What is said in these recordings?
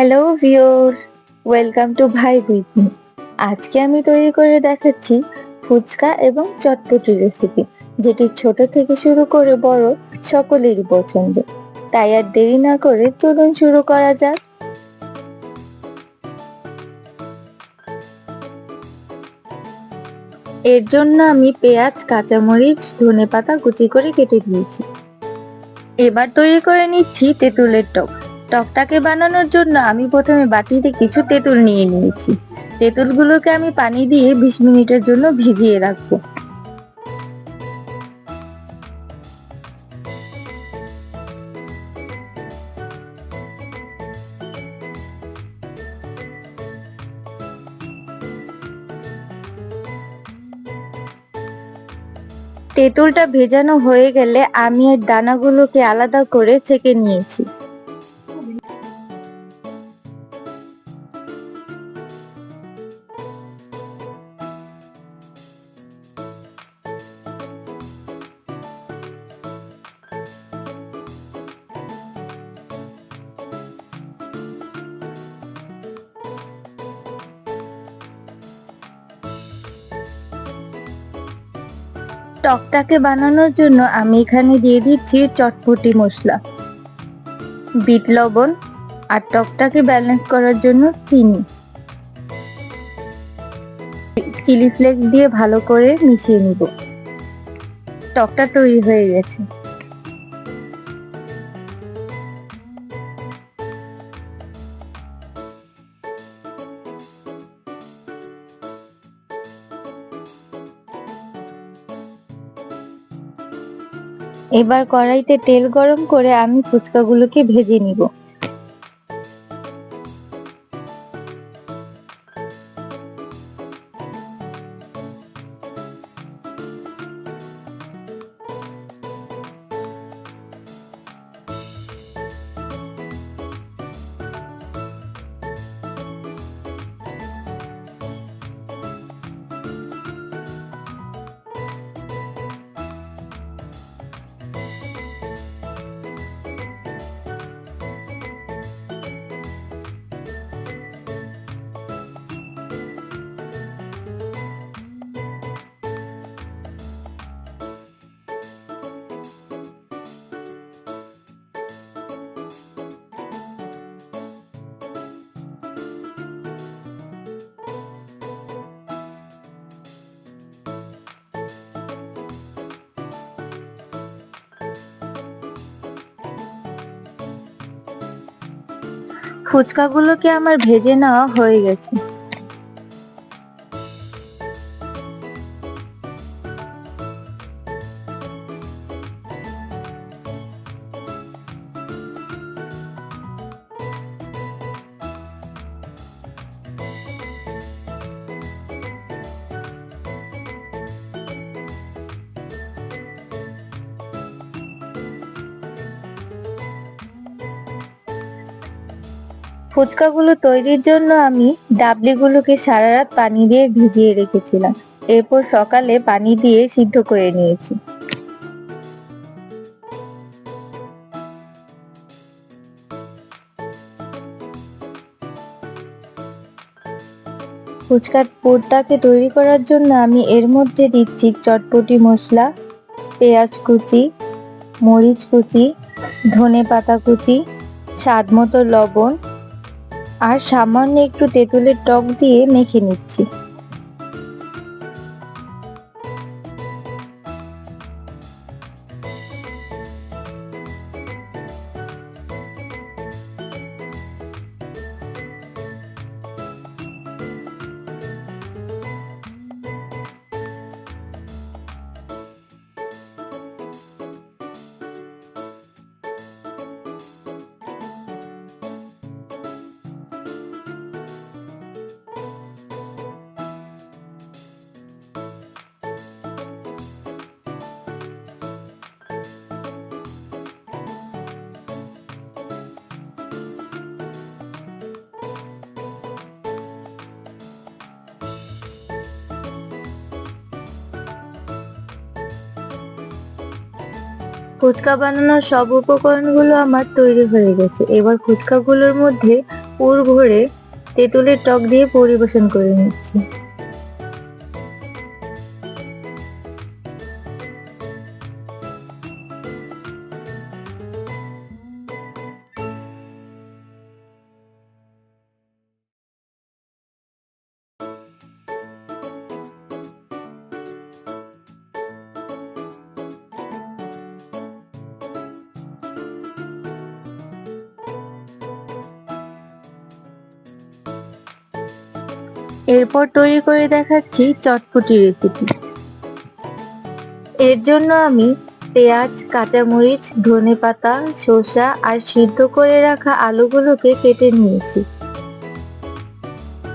Hello viewer welcome to ভাই with আজকে আমি তৈরি করে দেখাচ্ছি ফুচকা এবং চটপটি রেসিপি যেটি ছোট থেকে শুরু করে বড় সকলেরই পছন্দ। তাই আর দেরি না করে চলুন শুরু করা যাক। এর জন্য আমি পেঁয়াজ, কাঁচামরিচ ধনে পাতা কুচি করে কেটে দিয়েছি। এবার তৈরি করে নিচ্ছি তেঁতুলের টক। টকটাকে বানানোর জন্য আমি প্রথমে বাটিতে কিছু তেঁতুল নিয়ে নিয়েছি। তেঁতুলগুলোকে আমি পানি দিয়ে বিশ মিনিটের জন্য ভিজিয়ে রাখব। তেঁতুলটা ভেজানো হয়ে গেলে আমি এর দানাগুলোকে আলাদা করে ছেঁকে নিয়েছি। টকটাকে বানানোর জন্য আমি এখানে দিয়ে দিচ্ছি চটপটি মশলা, বিট লবণ আর টকটাকে ব্যালেন্স করার জন্য চিনি। চিলি ফ্লেক্স দিয়ে ভালো করে মিশিয়ে নিব। টকটা তৈরি হয়ে গেছে। এবার কড়াইতে তেল গরম করে আমি ফুচকাগুলোকে ভেজে নিব। ফুচকাগুলোকে আমার ভেজে নেওয়া হয়ে গেছে। ফুচকাগুলো তৈরির জন্য আমি ডাবলিগুলোকে সারা রাত পানি দিয়ে ভিজিয়ে রেখেছিলাম। এরপর সকালে পানি দিয়ে সিদ্ধ করে নিয়েছি। ফুচকার পুরটাকে তৈরি করার জন্য আমি এর মধ্যে দিচ্ছি চটপটি মশলা, পেঁয়াজ কুচি, মরিচ কুচি ধনে পাতা কুচি স্বাদ মতো লবণ আর সামান্য একটু তেঁতুলের টক দিয়ে মেখে নিচ্ছি। ফুচকা বানানোর সব উপকরণগুলো আমার তৈরি হয়ে গেছে। এবার ফুচকাগুলোর মধ্যে পুর ভরে তেঁতুলের টক দিয়ে পরিবেশন করে নিচ্ছি। এরপর তৈরি করে দেখাচ্ছি চটপটি রেসিপি এর জন্য আমি পেঁয়াজ, কাঁচামরিচ ধনেপাতা শসা আর সিদ্ধ করে রাখা আলুগুলোকে কেটে নিয়েছি।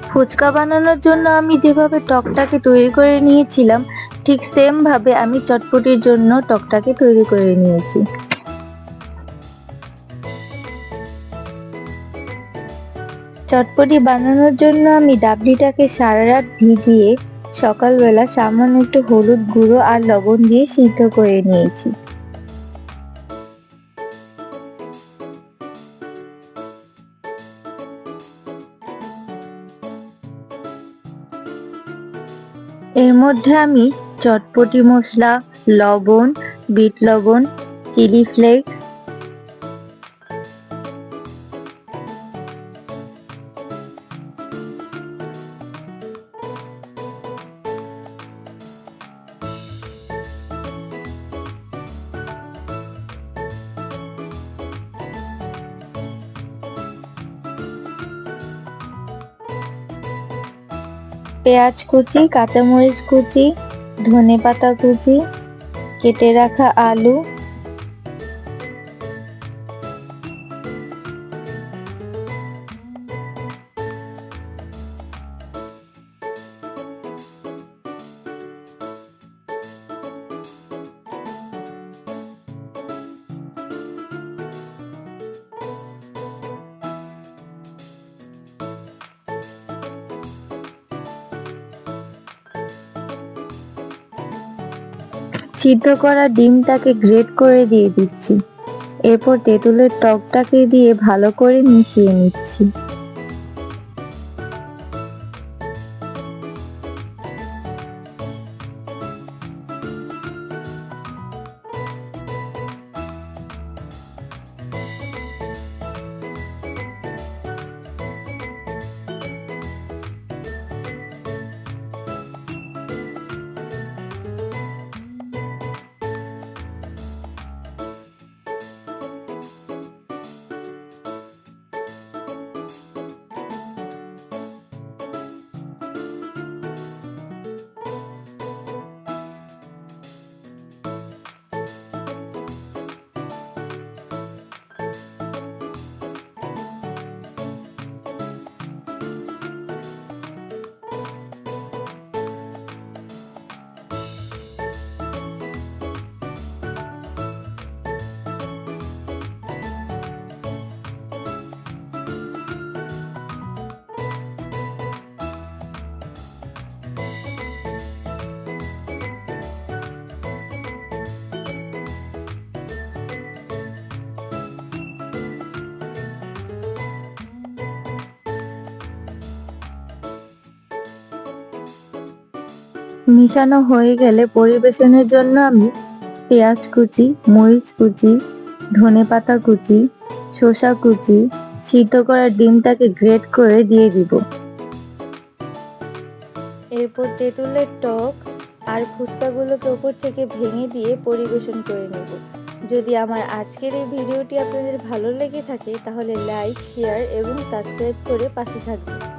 ফুচকা বানানোর জন্য আমি যেভাবে টকটাকে তৈরি করে নিয়েছিলাম, ঠিক সেম ভাবে আমি চটপটির জন্য টকটাকে তৈরি করে নিয়েছি। চটপটি বানানোর জন্য আমি ডাবলিটাকে সারা রাত ভিজিয়ে সকালবেলা সামান্য একটু হলুদ গুঁড়ো আর লবণ দিয়ে সিদ্ধ করে নিয়েছি। এর মধ্যে আমি চটপটি মশলা, লবণ, বিট লবণ, চিলি ফ্লেক্স পেঁয়াজ কুচি কাঁচামরিচ কুচি ধনে পাতা কুচি কেটে রাখা আলু সিদ্ধ করা ডিমটাকে গ্রেট করে দিয়ে দিচ্ছি। এরপর তেঁতুলের টকটাকে দিয়ে ভালো করে মিশিয়ে নিচ্ছি। মিশানো হয়ে গেলে পরিবেশনের জন্য আমি পেঁয়াজ কুচি, মরিচ কুচি ধনেপাতা কুচি, শসা কুচি, সিদ্ধ করা ডিমটাকে গ্রেট করে দিয়ে দিব। এরপর তেঁতুলের টক আর ফুচকাগুলোকে ওপর থেকে ভেঙে দিয়ে পরিবেশন করে নেব। যদি আমার আজকের এই ভিডিওটি আপনাদের ভালো লেগে থাকে, তাহলে লাইক, শেয়ার এবং সাবস্ক্রাইব করে পাশে থাকবেন।